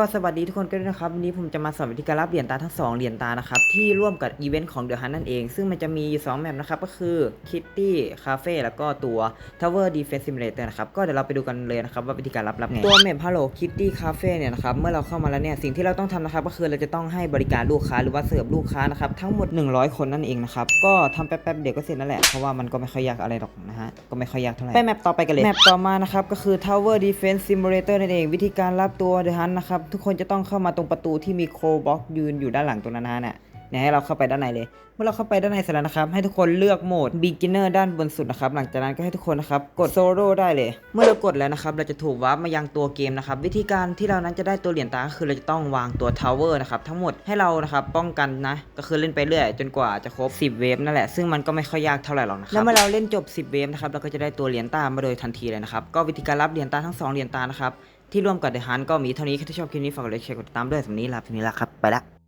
ก็สวัสดีทุกคนกันด้วยนะครับวันนี้ผมจะมาสอนวิธีการรับเหรียญตาทั้ง 2 เหรียญตานะครับที่ร่วมกับอีเวนต์ของ The Hunt นั่นเอง ซึ่งมันจะมีอยู่2แมปนะครับ ก็คือ Kitty Cafe แล้วก็ตัว Tower Defense Simulator นะครับ ก็เดี๋ยวเราไปดูกันเลยนะครับว่าวิธีการรับรับไง ตัวแมป Hello Kitty Cafe เนี่ยนะครับ เมื่อเราเข้ามาแล้วเนี่ย สิ่งที่เราต้องทำนะครับ ก็คือเราจะต้องให้บริการลูกค้าหรือว่าเสิร์ฟลูกค้านะครับทั้งหมด 100 คนนั่นเองนะครับก็ทำแป๊บๆเดี๋ยวก็เสร็จนั่นแหละเพราะว่ามันก็ไม่ค่อยยากอะไรหรอกนะฮะก็ไม่ค่อยยากเท่าไหร่ไปแมปต่อไปกันเลยแมปต่อมานะครับก็คือ Tower Defense Simulator นั่นเองวิธีการรับตัว The Hunt นะครับทุกคนจะต้องเข้ามาตรงประตูที่มีโคบ็อกยืนอยู่ด้านหลังตรงนั้นนะฮะเนี่ยเนี่ยให้เราเข้าไปด้านในเลย เมื่อเราเข้าไปด้านในเสร็จแล้วนะครับ ให้ทุกคนเลือกโหมด beginner ด้านบนสุดนะครับ หลังจากนั้นก็ให้ทุกคนนะครับ กดโซโล่ได้เลย เมื่อเรากดแล้วนะครับ เราจะถูกวาร์ปมายังตัวเกมนะครับ วิธีการที่เรานั้นจะได้ตัวเหรียญตาคือเราจะต้องวางตัวทาวเวอร์นะครับทั้งหมดให้เรานะครับป้องกันนะ ก็คือเล่นไปเรื่อยจนกว่าจะครบ 10 เวฟนั่นแหละ ซึ่งมันก็ไม่ค่อยยากเท่าไหร่หรอกนะครับ แล้วเมื่อเราเล่นจบ 10 เวฟนะครับ เราก็จะได้ตัวเหรียญตามาโดยทันทีเลยนะครับ ก็วิธีการรับเหรียญตาทั้งสองเหรียญตานะครับ ที่ร่วมกับเดอะฮันก็มีเท่านี้ถ้าชอบคลิปนี้ฝากกดไลค์แชร์กดติดตามด้วยสำหรับวันนี้ลาไปนี้ละครับไปละ